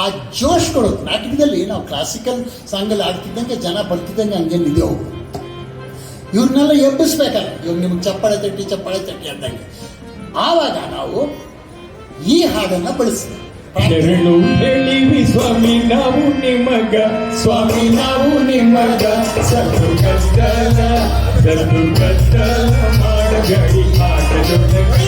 ಆ ಜೋಶ್ಗಳು ನಾಟಕದಲ್ಲಿ ನಾವು ಕ್ಲಾಸಿಕಲ್ ಸಾಂಗಲ್ಲಿ ಆಡ್ತಿದ್ದಂಗೆ ಜನ ಬರ್ತಿದ್ದಂಗೆ ಹಂಗೇನು ಅವರು ಇವ್ರನ್ನೆಲ್ಲ ಎಬ್ಬಿಸ್ಬೇಕಲ್ಲ ಇವಾಗ ನಿಮ್ಗೆ ಚಪ್ಪಾಳೆ ತಟ್ಟಿ ಚಪ್ಪಾಳೆ ತಟ್ಟಿ ಅಂದಂಗೆ. ಆವಾಗ ನಾವು ಈ ಹಾಡನ್ನ ಬಳಸ್ತೀವಿ. ಶರಣು ಹೇಳಿವಿ ಸ್ವಾಮಿ, ನಾವು ನಿಮಗ. ಸ್ವಾಮಿ, ನಾವು ನಿಮಗ. ಸದು ಕಷ್ಟ ಸದು ಕಷ್ಟ ಮಾಡಗಡಿ ಆಟದೊಳಗ